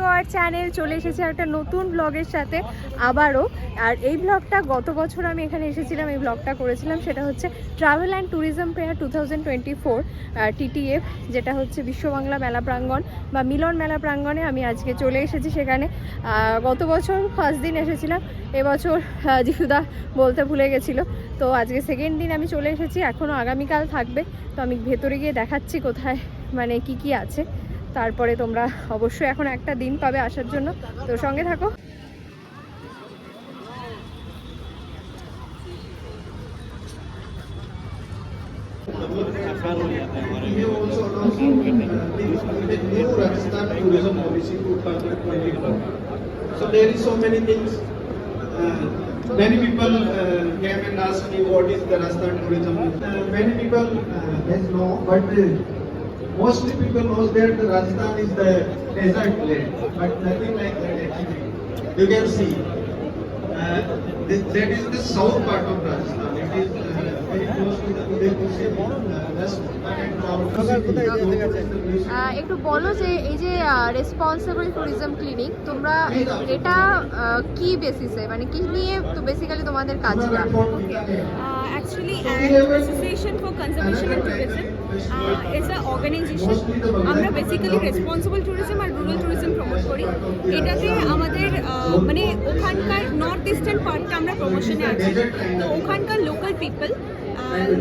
To our channel চলে এসেছি একটা নতুন ব্লগের সাথে আবারও। আর এই ব্লগটা গত বছর আমি এখানে এসেছিলাম, এই ব্লগটা করেছিলাম, সেটা হচ্ছে travel and tourism fair two thousand twenty four TTF যেটা হচ্ছে বিশ্ববাংলা মেলা প্রাঙ্গণ বা মিলন মেলা প্রাঙ্গণে আমি আজকে চলে এসেছি সেখানে। গত বছর ফার্স্ট দিন এসেছিলাম, এবছর যিশুদা বলতে ভুলে গেছিল। তো আজকে সেকেন্ড দিন আমি চলে এসেছি এখনও আগামীকাল থাকবে। তো আমি ভেতরে গিয়ে দেখাচ্ছি কোথায় মানে কি কি আছে। তারপরে তোমরা অবশ্যই এখন একটা দিন পাবে আসার জন্য তো সঙ্গে থাকো We have also announced uh, the new Rajasthan tourism policy 2024. So there is so many things. Uh, many people uh, came and asked me what is the Rajasthan tourism. Uh, many people uh, know, but uh, mostly people knows that the Rajasthan is the desert land, but nothing like that actually. You can see. Uh, th- that is the south part of Rajasthan. It is uh, very close to the Udaipur city. Uh, just আহ, একটু বলো যে এই যে responsible tourism clinic তোমরা এ- এটা আহ, কি বেসিসে মানে কি নিয়ে তো বেসিক্যালি তোমাদের কাজটা Uh, actually, ACT, Association for Conservation Tourism, uh, is আমরা বেসিক্যালি রেসপন্সিবল ট্যুরিজম আর রুরাল ট্যুরিজম প্রমোট করি। এটাতে আমাদের মানে ওখানকার নর্থ ইস্টার্ন পার্টটা আমরা প্রমোশনে আছি। তো ওখানকার লোকাল পিপল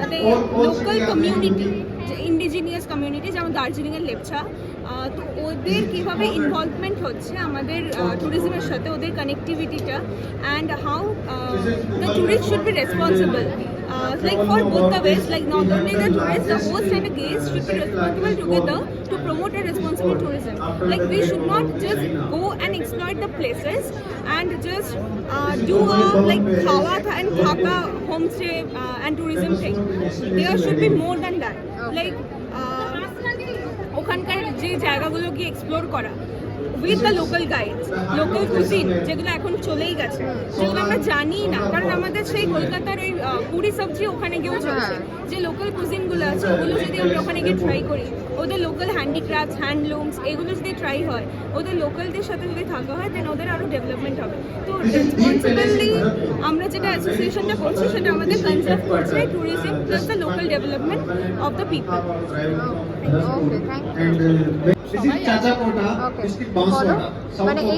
মানে লোকাল কমিউনিটি ইন্ডিজিনিয়াস কমিউনিটি যেমন দার্জিলিংয়ের লেপচা তো ওদের কীভাবে ইনভলভমেন্ট হচ্ছে আমাদের ট্যুরিজমের সাথে ওদের কানেক্টিভিটিটা and how the tourist should be responsible Uh, like for both the ways, like not only the tourist, the host and the guest should be responsible together to promote a responsible tourism. Like we should not just go and exploit the places and just uh, do a like khawa tha- and khaka homestay uh, and tourism thing. There should be more than that. Like uh, ওখানকার যে জায়গাগুলো গিয়ে explore করা with the local guides local cuisine যেগুলো এখন চলেই গেছে যেগুলো আমরা জানি না কারণ আমাদের সেই কলকাতার ওই পুরি সবজি ওখানে গিয়েও চলছে। যে লোকাল কুজিনগুলো আছে ওগুলো যদি আমরা ওখানে গিয়ে ট্রাই করি ওদের লোকাল হ্যান্ডিক্রাফটস হ্যান্ডলুমস এগুলো যদি ট্রাই হয় ওদের লোকালদের সাথে যদি থাকা হয় দেন ওদের আরও ডেভেলপমেন্ট হবে। তো রেসপন্সিবলি আমরা যেটা অ্যাসোসিয়েশনটা করছি সেটা আমাদের কনসার্ভ করছে tourism plus the local development of the people south মানে of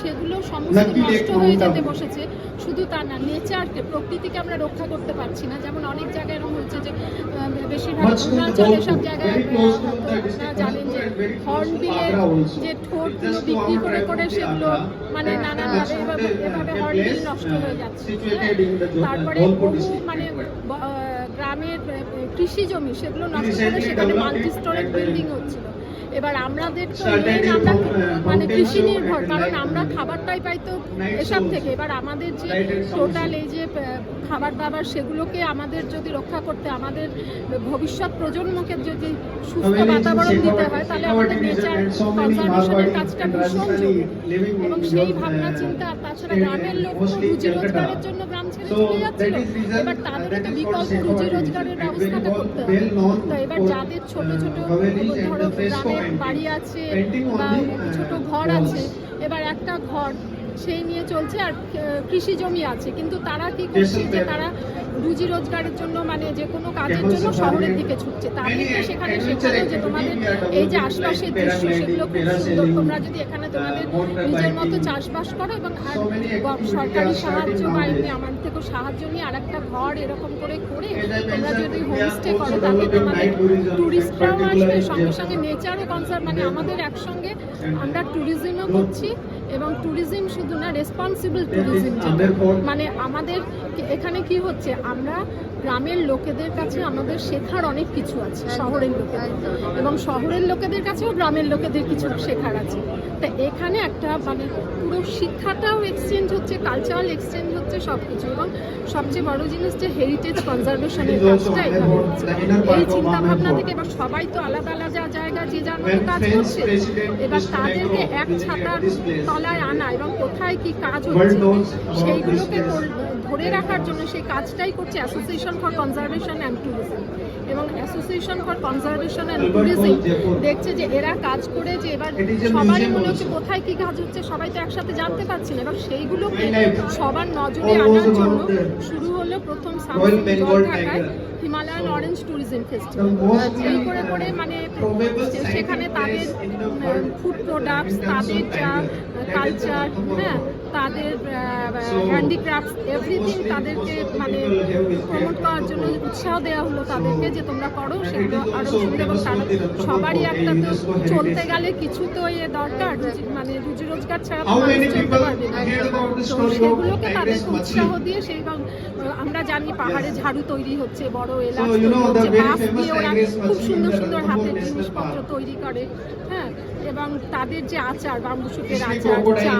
সেগুলো সমস্ত নষ্ট হয়ে যেতে বসেছে। শুধু তা না নেচারকে প্রকৃতিকে আমরা রক্ষা করতে পারছি না। যেমন অনেক জায়গায় এরকম হচ্ছে যে বেশিরভাগ সব জায়গায় জানেন যে হর্ন দিয়ে যে ঠোঁট বিক্রি করে করে সেগুলো মানে নানাভাবে এভাবে হর্নবিল নষ্ট হয়ে যাচ্ছে। হ্যাঁ, তারপরে মানে গ্রামের কৃষি জমি সেগুলো নষ্ট হয়ে সেখানে মাল্টি স্টোরেজ বিল্ডিং হচ্ছিল। এবার আমাদের তো আমরা মানে কৃষি নির্ভর কারণ আমরা খাবারটাই পাই তো এসব থেকে। এবার আমাদের যে টোটাল এই যে খাবার দাবার সেগুলোকে আমাদের যদি রক্ষা করতে আমাদের ভবিষ্যৎ প্রজন্মকে যদি সুস্থ বাতাবরণ দিতে হয় তাহলে আমাদের নেচার কনজারভেশনের কাজটা ভীষণ জরুরি এবং সেই ভাবনা চিন্তা তাছাড়া গ্রামের লোক রুজি রোজগারের জন্য গ্রাম ছেড়ে চলে যাচ্ছিল। এবার তাদের একটা বিকল্প রুজি রোজগারের ব্যবস্থাটা করতে হবে। তো এবার যাদের ছোটো ছোটো ধরো গ্রামের বাড়ি আছে বা ছোটো ঘর আছে এবার একটা ঘর সেই নিয়ে চলছে আর কৃষি জমি আছে। কিন্তু তারা কি করছে যে তারা রুজি রোজগারের জন্য মানে যে কোনো কাজের জন্য শহরের দিকে ছুটছে। তার থেকে সেখানে শেখানো যে তোমাদের এই যে আশপাশের দৃশ্য সেগুলো খুব সুন্দর। তোমরা যদি এখানে তোমাদের নিজের মতো চাষবাস করো এবং আর সরকারি সাহায্য বা এমনি আমাদের থেকেও সাহায্য নিয়ে আর একটা ঘর এরকম করে করে তোমরা যদি হোমস্টে করো তাহলে তোমাদের টুরিস্টরাও আসবে। সঙ্গে সঙ্গে নেচারও কনসার্ট মানে আমাদের একসঙ্গে আমরা ট্যুরিজমও করছি। এবং ট্যুরিজম শুধু না রেসপন্সিবল ট্যুরিজম মানে আমাদের এখানে কি হচ্ছে আমরা গ্রামের লোকেদের কাছে আমাদের শেখার অনেক কিছু আছে শহরের লোকেদের। এবং শহরের লোকেদের কাছেও গ্রামের লোকেদের কিছু শেখার আছে। তা এখানে একটা মানে পুরো শিক্ষাটাও এক্সচেঞ্জ হচ্ছে কালচারাল এক্সচেঞ্জ হচ্ছে সব কিছু এবং সবচেয়ে বড় জিনিস যে হেরিটেজ কনজারভেশনের কাজটা এখানে হচ্ছে। এই চিন্তা ভাবনা থেকে এবার সবাই তো আলাদা আলাদা জায়গা যে যার মতো কাজ করছে এবার তাদেরকে এক ছাতার তলায় আনা এবং কোথায় কি কাজ হচ্ছে সেইগুলোকে ধরে রাখার জন্য সেই কাজটাই করছে association for conservation and tourism এবং association for conservation and tourism দেখছে যে এরা কাজ করে যে এবার সবারই মনে হচ্ছে কোথায় কী কাজ হচ্ছে সবাই তো একসাথে জানতে পারছি না। এবার সেইগুলোকে সবার নজরে আনার জন্য শুরু হলো প্রথম ঢাকায় হিমালয়ান অরেঞ্জ ট্যুরিজম ফেস্টিভ্যাল এই করে করে মানে সেখানে তাদের ফুড প্রোডাক্টস তাদের যা কালচার হ্যাঁ তাদের হ্যান্ডিক্রাফটস এভরিথিং তাদেরকে মানে প্রমোট করার জন্য উৎসাহ দেওয়া হলো তাদেরকে যে তোমরা করো সেগুলো আরও সুন্দর এবং তারা সবারই একটা তো চলতে গেলে কিছু তো এ দরকার মানে রুজি রোজগার ছাড়া তো মানুষ চলতে পারবে না। তো সেগুলোকে তাদেরকে উৎসাহ দিয়ে সেই আমরা জানি পাহাড়ে ঝাড়ু তৈরি হচ্ছে বড় এলাচ তৈরি হচ্ছে বাঁশ দিয়ে ওরা খুব সুন্দর সুন্দর হাতের জিনিসপত্র তৈরি করে হ্যাঁ। এবং তাদের যে আচার বাম্বুসুকের আচার চা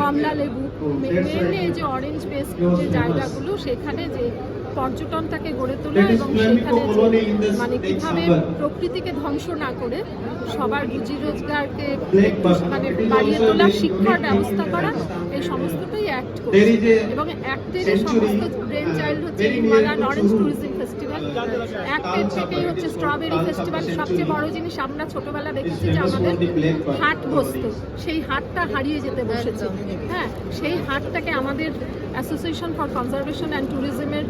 কমলা লেবু মেনলি এই যে অরেঞ্জ পেস্ট যে জায়গাগুলো সেখানে যে পর্যটনটাকে গড়ে তোলা এবং সেখানে মানে কীভাবে প্রকৃতিকে ধ্বংস না করে সবার রুজি রোজগারকে মানে বাড়িয়ে তোলা শিক্ষার ব্যবস্থা করা এই সমস্তটাই অ্যাক্ট করে এবং অ্যাক্টের সমস্ত ব্রেন চাইল্ড হচ্ছে হিমালয়ান অরেঞ্জ ট্যুরিজম ফেস্টিভ্যাল থেকেই হচ্ছে স্ট্রবেরি ফেস্টিভ্যাল সবচেয়ে বড় জিনিস। আমরা ছোটবেলা দেখেছি যে আমাদের হাট বসতো। সেই হাটটা হারিয়ে যেতে বসেছে। হ্যাঁ সেই হাটটাকে আমাদের অ্যাসোসিয়েশন ফর কনজারভেশন অ্যান্ড ট্যুরিজমের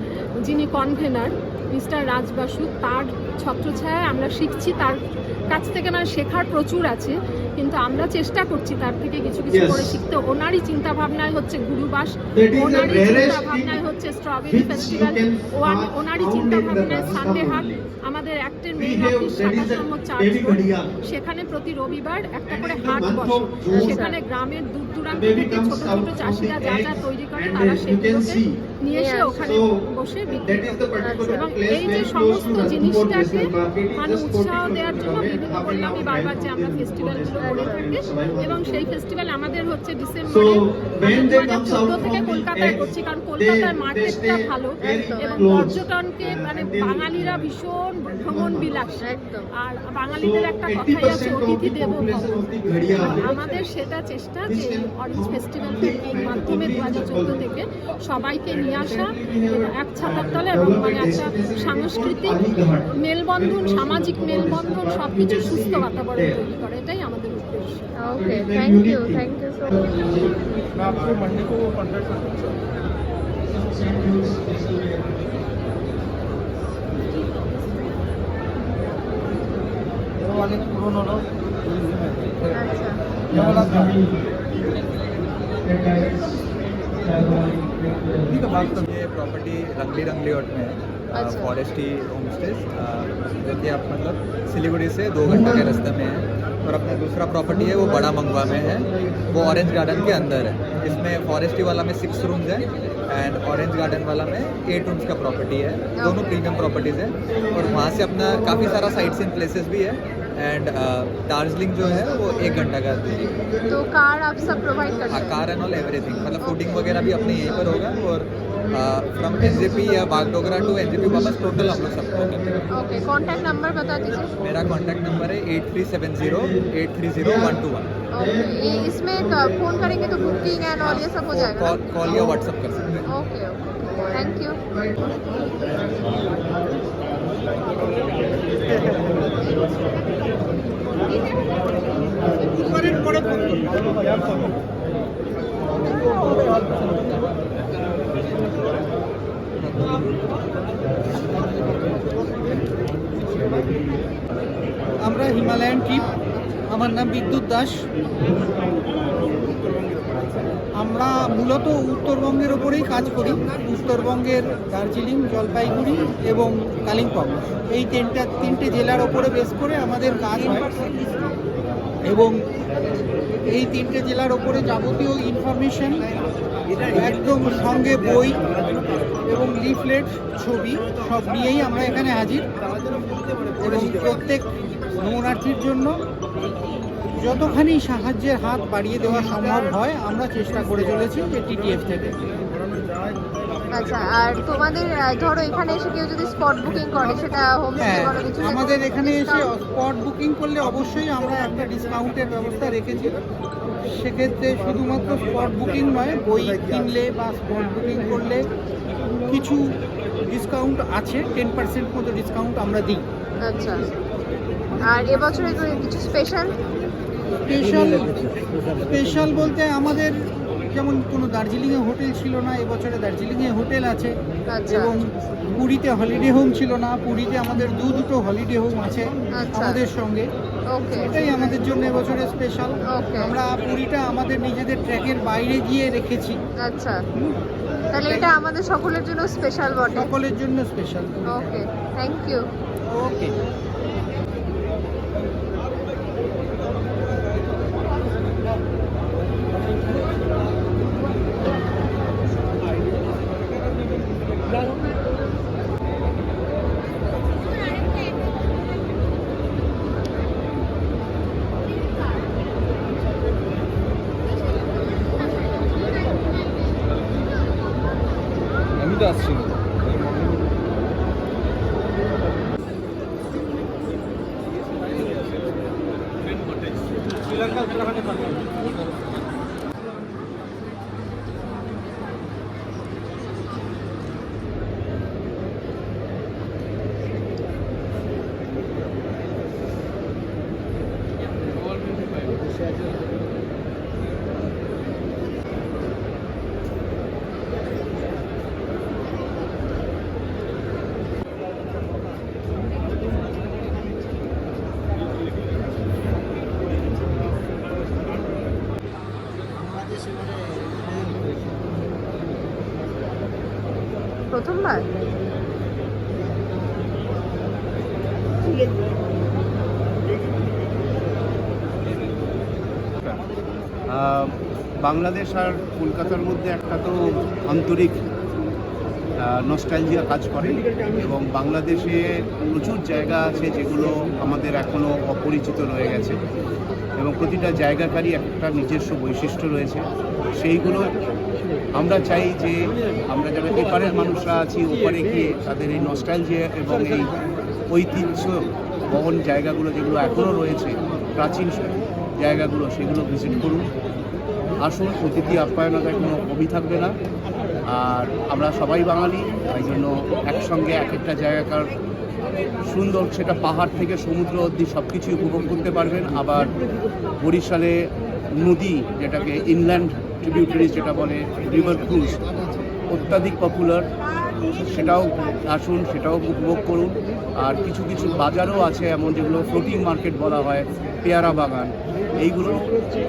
যিনি কনভেনার মিস্টার রাজবাসু তার ছত্রছায়ায় আমরা শিখছি তার কাছ থেকে মানে শেখার প্রচুর আছে কিন্তু আমরা চেষ্টা করছি তার থেকে কিছু কিছু করে শিখতে। ওনারই চিন্তা ভাবনায় হচ্ছে গুরুবাস ওনারই চিন্তা ভাবনায় হচ্ছে স্ট্রবেরি ফেস্টিভ্যাল ওনারই চিন্তা ভাবনায় সানডে হাট আমাদের অ্যাক্টের মেইন অফিস that is সাতাশ the নম্বর চার্চ. সেখানে প্রতি রবিবার একটা করে হাট বসে। সেখানে গ্রামের দূর দূরান্ত থেকে ছোট ছোট চাষিরা যা যা তৈরি করে তারা সেগুলোকে নিয়ে এসে ওখানে বসে বিক্রি করে। এবং place এই যে সমস্ত জিনিসটাকে মানে উৎসাহ দেওয়ার জন্য বিভিন্ন hour বারবার যে আমরা to ফেস্টিভ্যালগুলো করে থাকি। এবং সেই ফেস্টিভ্যাল আমাদের হচ্ছে ডিসেম্বরে দু হাজার চোদ্দ থেকে কলকাতায় করছি কারণ they মার্কেটটা ভালো এবং পর্যটনকে মানে বাঙালিরা ভীষণ ভ্রমণ বিলাস আর বাঙালিদের একটা কথাই আছে অতিথি দেব আমাদের সেটা চেষ্টা যে অরেঞ্জ ফেস্টিভ্যালের মাধ্যমে দু হাজার চোদ্দ থেকে সবাইকে নিয়ে আসা এক ছাতার তলে এবং মানে একটা সাংস্কৃতিক মেলবন্ধন সামাজিক মেলবন্ধন সব কিছু সুস্থ বাতাবরণ তৈরি করে এটাই আমাদের উদ্দেশ্য okay thank you thank you so much मैं आपको मंडी को कॉन्टैक्ट कर सकता हूँ ये वाले पुरोनो लो আচ্ছা ये वाला था ठीक है बात कर ये प्रॉपर्टी रंगली रंगली हट में है अच्छा। फॉरेस्टी होम स्टेज जो कि आप मतलब सिलीगुड़ी से दो घंटे के रास्ते में है। और अपना दूसरा प्रॉपर्टी है वो बड़ा मंगवा में है। वो ऑरेंज गार्डन के अंदर है। इसमें फॉरेस्टी वाला में सिक्स रूम्स है एंड ऑरेंज गार्डन वाला में एट रूम्स का प्रॉपर्टी है। दोनों प्रीमियम प्रॉपर्टीज़ है। और वहाँ से अपना काफ़ी सारा साइट सीन प्लेसेस भी है। एंड दार्जिलिंग जो है वो एक घंटा का दूरी है। तो कार आप सब प्रोवाइड करते हाँ हैं? कार एंड ऑल एवरीथिंग मतलब फूडिंग वगैरह भी अपने यहीं पर होगा और फ्रॉम एन या बागडोगरा टू एन वापस टोटल हम लोग सबको करते हैं ओके कॉन्टैक्ट नंबर बता दीजिए मेरा कॉन्टैक्ट नंबर है eight three seven zero eight three zero one two one ये इसमें फ़ोन करेंगे तो बुकिंग एंड ऑल ये सब हो जाएगा कॉल कॉल या व्हाट्सअप कर सकते हैं। ओके ओके थैंक यू আমরা হিমালয়ান ট্রিপ। আমার নাম বিদ্যুৎ দাস। আমরা মূলত উত্তরবঙ্গের ওপরেই কাজ করি। উত্তরবঙ্গের দার্জিলিং, জলপাইগুড়ি এবং কালিম্পং। এই তিনটা, তিনটে জেলার ওপরে বেস করে আমাদের কাজ হয়। এবং এই তিনটে জেলার ওপরে যাবতীয় ইনফরমেশন একদম সঙ্গে বই এবং লিফলেট ছবি সব নিয়েই আমরা এখানে হাজির। এবং প্রত্যেক ভ্রমণার্থীর জন্য যতখানি সাহায্যের হাত বাড়িয়ে দেওয়া সম্ভব হয় আমরা চেষ্টা করে চলেছি যে টিটিএফ থেকে। আচ্ছা আর তোমাদের ধরো এখানে এসে কেউ যদি স্পট বুকিং করে সেটা হোম হ্যাঁ কিছু আমাদের এখানে এসে স্পট বুকিং করলে অবশ্যই আমরা একটা ডিসকাউন্টের ব্যবস্থা রেখেছি। সেক্ষেত্রে শুধুমাত্র স্পট বুকিং নয় বই কিনলে বা স্পট বুকিং করলে কিছু ডিসকাউন্ট আছে টেন পার্সেন্ট মতো ডিসকাউন্ট আমরা দিই। আচ্ছা। আর এবছরে কিছু স্পেশাল স্পেশাল স্পেশাল বলতে আমাদের যেমন কোনো দার্জিলিংয়ে হোটেল ছিল না এবছরে দার্জিলিংয়ে হোটেল আছে আচ্ছা। এবং পুরীতে হলিডে হোম ছিল না পুরীতে আমাদের দু দুটো হলিডে হোম আছে আচ্ছা। আমাদের সঙ্গে। এটাই আমাদের জন্য এবছরের স্পেশাল. আমরা পুরীটা আমাদের নিজেদের ট্র্যাকের বাইরে গিয়ে রেখেছি। আচ্ছা। তাহলে এটা আমাদের সকলের জন্য স্পেশাল বটে। সকলের জন্য special okay thank you okay আমি তো আসছি শ্রীলঙ্কা উত্তরাখণ্ডে পাঠাবো প্রথমবার বাংলাদেশ আর কলকাতার মধ্যে একটা তো আন্তরিক নস্টালজিয়া কাজ করে এবং বাংলাদেশে প্রচুর জায়গা আছে যেগুলো আমাদের এখনও অপরিচিত রয়ে গেছে এবং প্রতিটা জায়গাকারই একটা নিজস্ব বৈশিষ্ট্য রয়েছে। সেইগুলো আমরা চাই যে আমরা যারা এপারের মানুষরা আছি, ওপারে গিয়ে তাদের এই নস্টালজিয়া এবং এই ঐতিহ্য বহন জায়গাগুলো যেগুলো এখনও রয়েছে, প্রাচীন জায়গাগুলো, সেগুলো ভিজিট করুন। আসুন, অতিথি আপ্যায়নতায় কোনো কমি থাকবে না। আর আমরা সবাই বাঙালি, তাই জন্য একসঙ্গে এক একটা জায়গাকার সুন্দর সেটা পাহাড় থেকে সমুদ্র অবধি সব কিছু উপভোগ করতে পারবেন। আবার বরিশালে নদী যেটাকে ইনল্যান্ড ট্রিবিউটারিজ যেটা বলে রিভার ক্রুজ অত্যাধিক পপুলার সেটাও আসুন, সেটাও উপভোগ করুন। আর কিছু কিছু বাজারও আছে এমন যেগুলো ফ্লোটিং মার্কেট বলা হয়, পেয়ারা বাগান। এইগুলো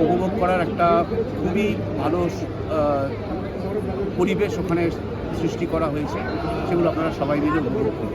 উপভোগ করার একটা খুবই ভালো পরিবেশ ওখানে সৃষ্টি করা হয়েছে। সেগুলো আপনারা সবাই মিলে উপভোগ করুন।